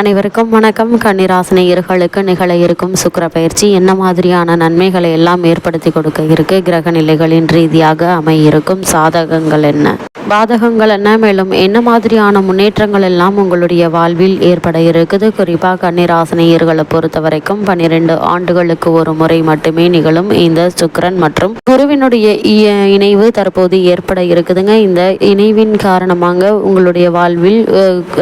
அனைவருக்கும் வணக்கம். கன்னிராசினியர்களுக்கு நிகழ இருக்கும் சுக்கர பயிற்சி என்ன மாதிரியான நன்மைகளை எல்லாம் ஏற்படுத்தி கொடுக்க இருக்கு? கிரக நிலைகளின் ரீதியாக அமையிருக்கும் சாதகங்கள் என்ன? பாதகங்கள் என்ன? மேலும் என்ன மாதிரியான முன்னேற்றங்கள் எல்லாம் உங்களுடைய வாழ்வில் ஏற்பட இருக்குது? குறிப்பாக கன்னிராசினியர்களை பொறுத்த வரைக்கும் பன்னிரெண்டு ஆண்டுகளுக்கு ஒரு முறை மட்டுமே நிகழும் இந்த சுக்கரன் மற்றும் குருவினுடைய இணைவு தற்போது ஏற்பட இருக்குதுங்க. இந்த இணைவின் காரணமாக உங்களுடைய வாழ்வில்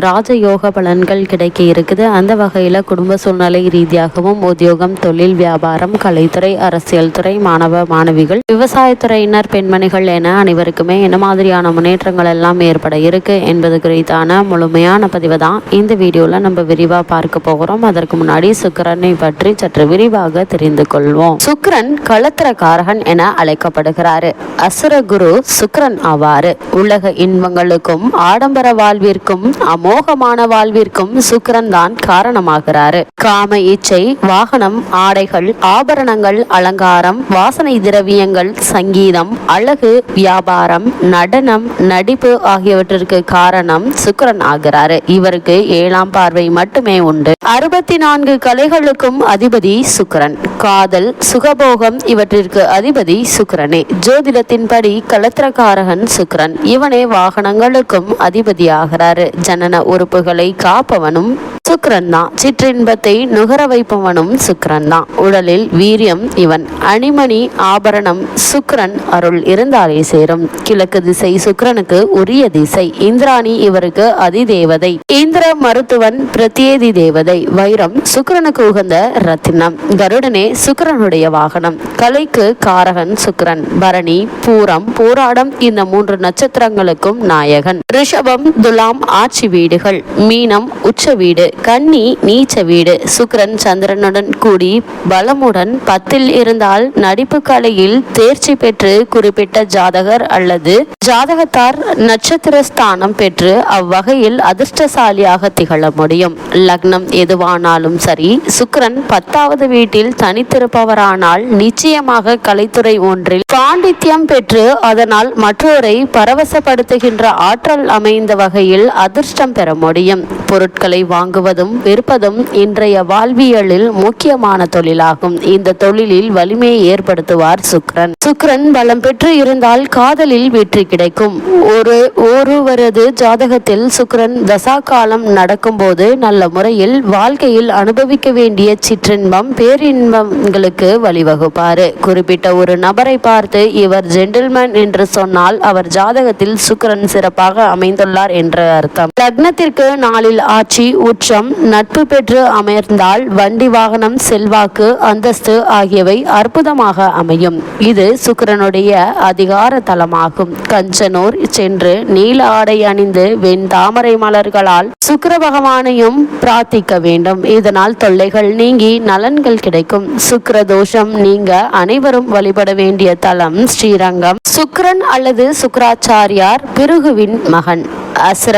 ராஜயோக பலன்கள் கிடைக்க இருக்குது. அந்த வகையில் குடும்ப சூழ்நிலை ரீதியாகவும் உத்தியோகம் தொழில் வியாபாரம் கலைத்துறை அரசியல் துறை மாணவ மாணவிகள் விவசாயத்துறையினர் பெண்மணிகள் என அனைவருக்குமே என்ன மாதிரியான முன்னேற்றங்கள் எல்லாம் ஏற்பட இருக்கு என்பது குறித்தான முழுமையான பதிவு தான். இந்த வீடியோவில் நம்ம விரிவாக பார்க்க போகிறோம். அதற்கு முன்னாடி சுக்கரனை பற்றி சற்று விரிவாக தெரிந்து கொள்வோம். சுக்கிரன் களத்திரக்காரகன் என அழைக்கப்படுகிறாரு. அசுர குரு சுக்கிரன் ஆவாரு. உலக இன்பங்களுக்கும் ஆடம்பர வாழ்விற்கும் அமோகமான வாழ்விற்கும் சுக்கரன் தான் காரணமாகிறாரு. காம இச்சை வாகனம் ஆடைகள் ஆபரணங்கள் அலங்காரம் வாசனை திரவியங்கள் சங்கீதம் அழகு வியாபாரம் நடனம் நடிப்பு ஆகியவற்றிற்கு காரணம் சுக்கரன் ஆகிறாரு. இவருக்கு ஏழாம் பார்வை மட்டுமே உண்டு. அறுபத்தி நான்கு கலைகளுக்கும் அதிபதி சுக்கரன். காதல் சுகபோகம் இவற்றிற்கு அதிபதி சுக்கரனே. ஜோதிடத்தின்படி கலத்திரக்காரகன் சுக்கரன். இவனே வாகனங்களுக்கும் அதிபதியாகிறாரு. ஜனன உறுப்புகளை காப்பவனும் சுக்கரன் தான் சிற்றின்பத்தை நுகர வைப்பவனும் சுக்கரன் தான் உடலில் வீரியம் இவன் அணிமணி ஆபரணம் சுக்கரன் அருள் இருந்தாலே சேரும். கிழக்கு திசை சுக்கரனுக்கு உரிய திசை. இந்திராணி இவருக்கு அதிதேவதை. இந்திர மருத்துவன் பிரத்யேதி தேவதை. வைரம் சுக்கரனுக்கு உகந்த ரத்தினம். கருடனே சுக்கரனுடைய வாகனம். கலைக்கு காரகன் சுக்கரன் பரணி பூரம் போராடம் இந்த மூன்று நட்சத்திரங்களுக்கும் நாயகன். ரிஷபம் துலாம் ஆட்சி வீடுகள். மீனம் உச்ச வீடு. கன்னி நீச்ச வீடு. சுக்கரன் சந்திரனுடன் கூடி பலமுடன் பத்தில் இருந்தால் நடிப்பு கலையில் தேர்ச்சி பெற்று குறிப்பிட்ட ஜாதகர் அல்லது ஜாதகத்தார் நட்சத்திர ஸ்தானம் பெற்று அவ்வகையில் அதிர்ஷ்டசாலியாக திகழ முடியும். லக்னம் எதுவானாலும் சரி சுக்கரன் பத்தாவது வீட்டில் தனித்திருப்பவரானால் நிச்சயமாக கலைத்துறை ஒன்றில் பாண்டித்யம் பெற்று அதனால் மற்றோரை பரவசப்படுத்துகின்ற ஆற்றல் அமைந்த வகையில் அதிர்ஷ்டம் பெற முடியும். பொருட்களை வாங்குவதும் விற்பதும் இன்றைய வாழ்வியலில் முக்கியமான தொழிலாகும். இந்த தொழிலில் வலிமையை ஏற்படுத்துவார் சுக்கிரன். சுக்கிரன் பலம் பெற்று இருந்தால் காதலில் வெற்றி கிடைக்கும். ஒரு ஒருவரது ஜாதகத்தில் சுக்கிரன் தசா காலம் நடக்கும்போது நல்ல முறையில் வாழ்க்கையில் அனுபவிக்க வேண்டிய சிற்றின்பம் பேரின்பங்களுக்கு வழிவகுப்பாரு. குறிப்பிட்ட ஒரு நபரை பார்த்து இவர் ஜென்டில்மேன் என்று சொன்னால் அவர் ஜாதகத்தில் சுக்ரன் சிறப்பாக அமைந்துள்ளார் என்ற அர்த்தம். லக்னத்திற்கு நாளில் ஆட்சி உச்சம் நட்பு பெற்று அமர்ந்தால் வண்டி வாகனம் செல்வாக்கு அந்தஸ்து ஆகியவை அற்புதமாக அமையும். இது சுக்கிரனுடைய அதிகார தலமாகும். கஞ்சனூர் சென்று நீல ஆடை அணிந்து வெண் தாமரை மலர்களால் சுக்கர பகவானையும் பிரார்த்திக்க வேண்டும். இதனால் தொல்லைகள் நீங்கி நலன்கள் கிடைக்கும். சுக்கர தோஷம் நீங்க அனைவரும் வழிபட வேண்டிய தலம் ஸ்ரீரங்கம். சுக்கிரன் அல்லது சுக்கராச்சாரியார் பிருகுவின் மகன். அசுர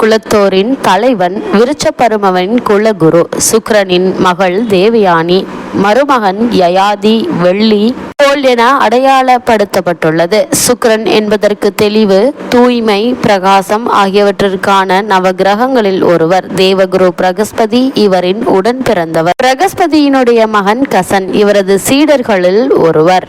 குலத்தோரின் தலைவன் விருச்ச விருச்சபருமவன் குலகுரு சுக்ரனின் மகள் தேவயானி மருமகன் யயாதி வெள்ளி போல் என அடையாளப்படுத்தப்பட்டுள்ளது. சுக்ரன் என்பதற்கு தெளிவு தூய்மை பிரகாசம் ஆகியவற்றிற்கான நவகிரகங்களில் ஒருவர். தேவகுரு பிரகஸ்பதி இவரின் உடன் பிறந்தவர். பிரகஸ்பதியினுடைய மகன் கசன் இவரது சீடர்களில் ஒருவர்.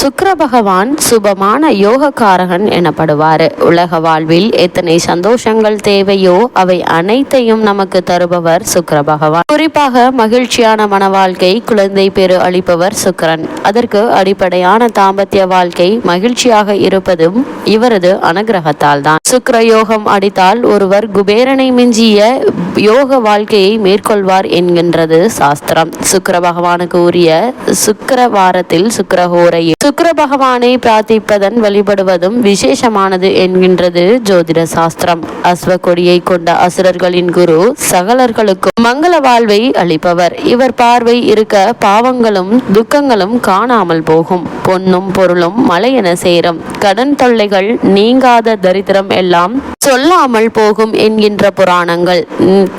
சுக்கர பகவான் சுபமான யோகக்காரகன் எனப்படுவார். உலக வாழ்வில் எத்தனை சந்தோஷங்கள் தேவையோ அவை அனைத்தையும் நமக்கு தருபவர் சுக்கர பகவான் குறிப்பாக மகிழ்ச்சியான மன வாழ்க்கை குழந்தை பெரு அளிப்பவர் சுக்கரன். அதற்கு அடிப்படையான தாம்பத்திய வாழ்க்கை மகிழ்ச்சியாக இருப்பதும் இவரது அனுகிரகத்தால் தான் சுக்கர யோகம் அடித்தால் ஒருவர் குபேரனை மிஞ்சிய யோக வாழ்க்கையை மேற்கொள்வார் என்கின்றது சாஸ்திரம். சுக்கர பகவானுக்கு உரிய சுக்கிர வாரத்தில் சுக்கிரஹோரையில் பகவானை பிரார்த்திப்பதன் வழிபடுவதும் விசேஷமானது என்கின்றது ஜோதிட சாஸ்திரம். அஸ்வ கொடியை கொண்ட அசுரர்களின் குரு சகலர்களுக்கும் மங்கள வாழ்வை அளிப்பவர். இவர் பார்வை இருக்க பாவங்களும் துக்கங்களும் காணாமல் போகும். பொன்னும் பொருளும் மலையென சேரும். கடன் தொல்லைகள் நீங்காத தரித்திரம் எல்லாம் சொல்லாமல் போகும் என்கின்ற புராணங்கள்.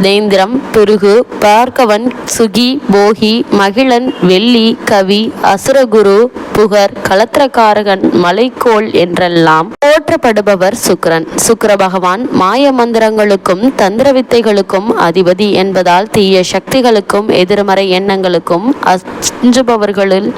நேந்திரம் பிருகு பார்க்கவன் சுகி போகி மகிழன் வெள்ளி கவி அசுரகுரு புகர் கலத்திரக்காரகன் மலைக்கோள் என்றெல்லாம் போற்றப்படுபவர் சுக்கரன். சுக்கர பகவான் மாய மந்திரங்களுக்கும் தந்திர வித்தைகளுக்கும் அதிபதி என்பதால் தீய சக்திகளுக்கும் எதிர்மறை எண்ணங்களுக்கும் அஞ்சுபவர்களில்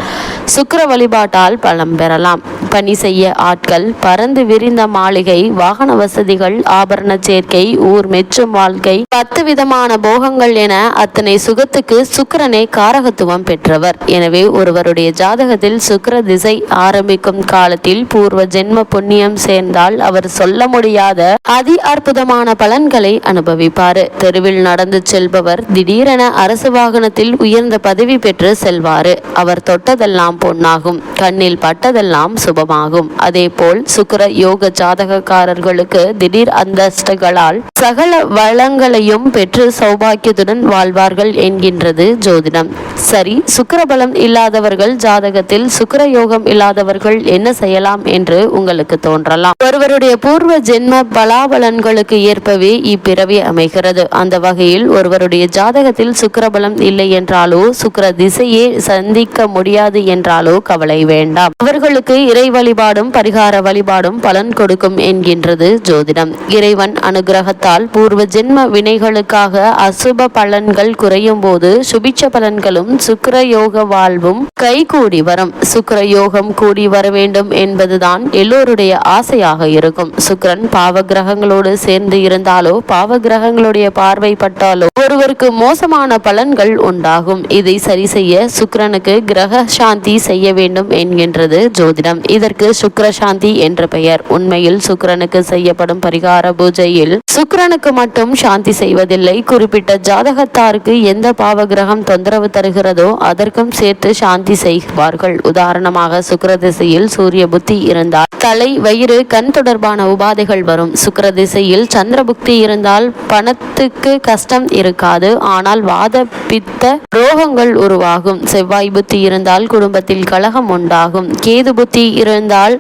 சுக்கர வழிபாட்டால் பலம் பெறலாம். பணி செய்ய ஆட்கள் பறந்து விரிந்த மாளிகை வாகன வசதிகள் ஆபரண சேர்க்கை ஊர் மெச்சும் வாழ்க்கை பத்து விதமான போகங்கள் என அத்தனை சுகத்துக்கு சுக்கிரனே காரகத்துவம் பெற்றவர். எனவே ஒருவருடைய ஜாதகத்தில் சுக்கர திசை ஆரம்பிக்கும் காலத்தில் பூர்வ ஜென்ம புண்ணியம் சேர்ந்தால் அவர் சொல்ல முடியாத அதி அற்புதமான பலன்களை அனுபவிப்பாரு. தெருவில் நடந்து செல்பவர் திடீரென அரசு வாகனத்தில் உயர்ந்த பதவி பெற்று செல்வாரு. அவர் தொட்டதெல்லாம் பொன்னாகும். கண்ணில் பட்டதெல்லாம் சுபமாகும். அதேபோல் சுக்கர யோக ஜாதகக்காரர்களுக்கு திடீர் அந்தஸ்துகளால் சகல வளங்களையும் பெற்று சௌபாக்கியத்துடன் வாழ்வார்கள் என்கின்றது ஜோதிடம். சரி சுக்கிரபலம் இல்லாதவர்கள் ஜாதகத்தில் சுக்கர யோகம் இல்லாதவர்கள் என்ன செய்யலாம் என்று உங்களுக்கு தோன்றலாம். ஒருவருடைய பூர்வ ஜென்ம பலாபலன்களுக்கு ஏற்பவே இப்பிறவி அமைகிறது. அந்த வகையில் ஒருவருடைய ஜாதகத்தில் சுக்கிரபலம் இல்லை என்றாலோ சுக்கர திசையே சந்திக்க முடியாது என்றாலோ கவலை வேண்டாம். அவர்களுக்கு இறை வழிபாடும் பரிகார வழிபாடும் பலன் கொடுக்கும் என்கின்றது ஜோதிடம். இறைவன் அனுகிரகத்தால் பூர்வ ஜென்ம வினைகளுக்காக அசுப பலன்கள் குறையும் போது சுபிட்ச பலன்களும் சுக்கர யோக வாழ்வும் கைகூடி வரும். சுக்கர யோகம் கூடி வர வேண்டும் என்பதுதான் எல்லோருடைய ஆசையாக இருக்கும். சுக்கிரன் பாவ கிரகங்களோடு சேர்ந்து இருந்தாலோ பாவ கிரகங்களுடைய பார்வை பட்டாலோ ஒருவருக்கு மோசமான பலன்கள் உண்டாகும். இதை சரி செய்ய சுக்கிரனுக்கு கிரக சாந்தி செய்ய வேண்டும் என்கின்றது ஜோதிடம். இதற்கு சுக்கரசாந்தி என்ற பெயர். உண்மையில் சுக்கரனுக்கு செய்யப்படும் பரிகார பூஜையில் சுக்கரனுக்கு மட்டும் சாந்தி செய்வதில்லை. குறிப்பிட்ட ஜாதகத்தாருக்கு எந்த பாவ கிரகம் தொந்தரவு தருகிறதோ அதற்கும் சேர்த்து சாந்தி செய்வார்கள். உதாரணமாக சுக்கர திசையில் சூரிய புத்தி இருந்தால் தலை வயிறு கண் தொடர்பான உபாதைகள் வரும். சுக்கர திசையில் சந்திர புக்தி இருந்தால் பணத்துக்கு கஷ்டம் இருக்காது. ஆனால் வாத பித்த ரோகங்கள் உருவாகும். செவ்வாய் புத்தி இருந்தால் குடும்பத்தில் கலகம் உண்டாகும். கேது புத்தி இருந்தால்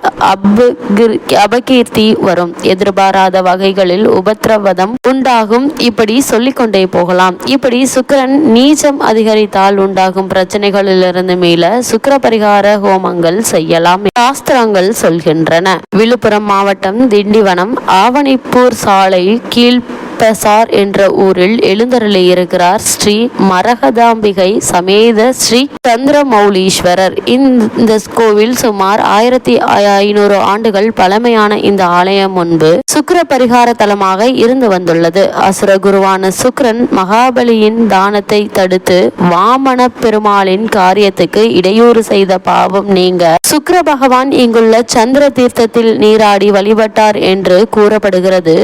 அபகீர்த்தி வரும். எதிர்பாராத வகைகளில் உபத்திரவதம் உண்டாகும். இப்படி சொல்லிக்கொண்டே போகலாம். இப்படி சுக்கிரன் நீச்சம் அதிகரித்தால் உண்டாகும் பிரச்சனைகளிலிருந்து மீள சுக்கர பரிகார ஹோமங்கள் செய்யலாம். சாஸ்திரங்கள் சொல்கின்றன. விழுப்புரம் மாவட்டம் திண்டிவனம் ஆவணிப்பூர் சாலை கீழ் பெசார் என்ற ஊரில் எழுந்தருளி இருக்கிறார் ஸ்ரீ மரகதாம்பிகை சமேத ஸ்ரீ சந்திரமௌலீஸ்வரர். இந்த கோவில் சுமார் ஆயிரத்தி ஐநூறு ஆண்டுகள் பழமையான இந்த ஆலயம் முன்பு சுக்கர பரிகார தலமாக இருந்து வந்துள்ளது. அசுர குருவான சுக்ரன் மகாபலியின் தானத்தை தடுத்து வாமன பெருமாளின் காரியத்துக்கு இடையூறு செய்த பாவம் நீங்க சுக்கர பகவான் இங்குள்ள சந்திர தீர்த்தத்தில் நீராடி வழிபட்டார் என்று கூறப்படுகிறது.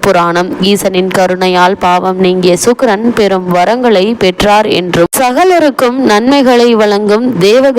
புராணம் புராணம் ஈசனின் கருணையால் பாவம் நீங்கிய சுக்ரன் பெரும் வரங்களை பெற்றார் என்றும் சகலருக்கும் நன்மைகளை வழங்கும் தேவ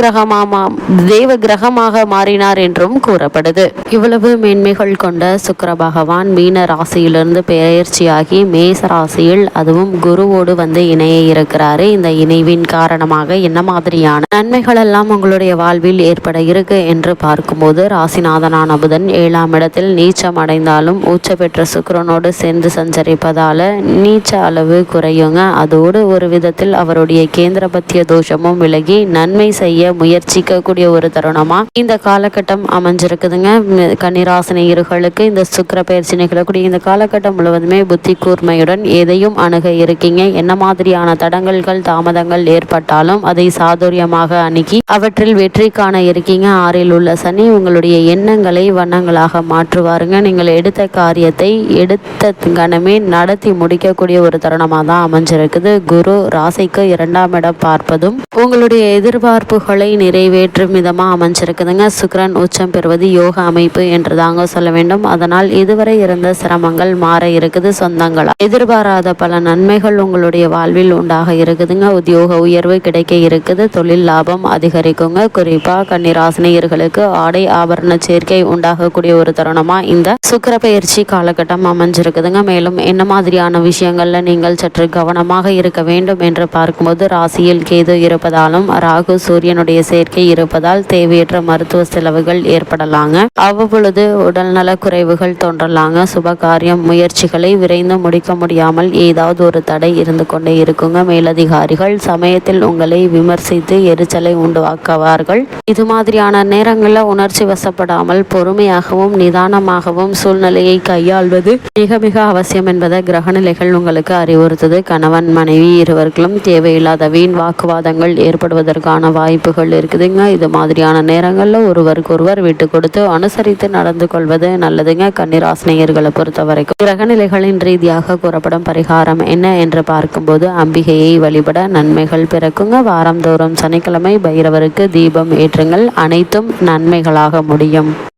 தேவ கிரகமாக மாறினார் என்றும் கூறப்படுது. இவ்வளவு மேன்மைகள் கொண்ட சுக்கர பகவான் மீன ராசியிலிருந்து பெயர்ச்சியாகி மேச ராசியில் அதுவும் குருவோடு வந்து இணைய இருக்கிறாரு. இந்த இணைவின் காரணமாக என்ன மாதிரியான நன்மைகள் எல்லாம் உங்களுடைய வாழ்வில் ஏற்பட இருக்கு என்று பார்க்கும்போது ராசிநாதனான புதன் ஏழாம் இடத்தில் நீச்சம் அடைந்தாலும் உச்ச பெற்ற சுக்கிரனோடு சேர்ந்து சஞ்சரிப்பதால நீச்ச அளவு குறையுங்க. அதோடு ஒரு விதத்தில் அவருடைய கேந்திரபத்திய தோஷமும் விலகி நன்மை செய்ய முயற்சிக்கக்கூடிய ஒரு தருணமா இந்த காலகட்டம் அமைஞ்சிருக்குதுங்க. ம், கன்னிராசினியர்களுக்கு இந்த சுக்கிர பயிற்சி நிகழக்கூடிய இந்த காலகட்டம் முழுவதுமே புத்தி கூர்மையுடன் எதையும் அணுக இருக்கீங்க. என்ன மாதிரியான தடங்கல்கள் தாமதங்கள் ஏற்பட்டாலும் அதை சாதுரியமாக அணுகி அவற்றில் வெற்றி காண இருக்கீங்க. ஆறில் உள்ள சனி உங்களுடைய எண்ணங்களை வண்ணங்களாக மாற்றுவாருங்க. நீங்கள் எடுத்த காரியத்தை எடுத்த கணமே நடத்தி முடிக்கக்கூடிய ஒரு தருணமாக தான் அமைஞ்சிருக்குது. குரு ராசிக்கு இரண்டாம் இடம் பார்ப்பதும் உங்களுடைய எதிர்பார்ப்புகளை நிறைவேற்றும் விதமாக அமைஞ்சிருக்குதுங்க. சுக்கிரன் உச்சம் பெறுவது யோக அமைப்பு என்று தாங்க சொல்ல வேண்டும். அதனால் இதுவரை இருந்த சிரமங்கள் மாற இருக்குது. சொந்தங்களா எதிர்பாராத பல நன்மைகள் உங்களுடைய வாழ்வில் உண்டாக இருக்குதுங்க. உத்தியோக உயர்வு கிடைக்க இருக்குது. தொழில் லாபம் அதிகரிக்குங்க. குறிப்பாக கன்னிராசினியர்களுக்கு ஆடை ஆபரண சேர்க்கை உண்டாகக்கூடிய ஒரு தருணமாக இந்த சுக்கிர பயிற்சி காலகட்டம் அமைஞ்சிருக்குதுங்க. மேலும் என்ன மாதிரியான விஷயங்கள்ல நீங்கள் சற்று கவனமாக இருக்க வேண்டும் என்று பார்க்கும்போது ராசியில் கேது இருப்பதாலும் ராகு சூரியனுடைய சேர்க்கை இருப்பதால் தேவையற்ற மருத்துவ செலவுகள் ஏற்படலாங்க. அவ்வப்பொழுது உடல்நல குறைவுகள் தோன்றலாங்க. சுப காரியம் முயற்சிகளை விரைந்து முடிக்க முடியாமல் ஏதாவது ஒரு தடை இருந்து கொண்டே இருக்குங்க. மேலதிகாரிகள் சமயத்தில் உங்களை விமர்சித்து எரிச்சலை உண்டுவாக்குவார்கள். இது மாதிரியான நேரங்களில் உணர்ச்சி வசப்படாமல் பொறுமையாகவும் நிதானமாகவும் சூழ்நிலையை கையாள்வது மிக மிக அவசியம். என்பதை கிரகநிலைகள் உங்களுக்கு அறிவுறுத்துது. கணவன் மனைவி இருவர்களும் தேவையில்லாத வீண் வாக்குவாதங்கள் ஏற்படுவதற்கான வாய்ப்புகள் இருக்குதுங்க. இது மாதிரியான நேரங்களில் ஒருவருக்கு ஒருவர் விட்டு கொடுத்து அனுசரித்து நடந்து கொள்வது நல்லதுங்க. கன்னிராசினியர்களை பொறுத்த வரைக்கும் கிரகநிலைகளின் ரீதியாக கூறப்படும் பரிகாரம் என்ன என்று பார்க்கும்போது அம்பிகையை வழிபட நன்மைகள் பிறக்குங்க. வாரந்தோறும் சனிக்கிழமை பைரவருக்கு தீபம் ஏற்றுங்கள். அனைத்தும் நன்மைகளாக முடியும்.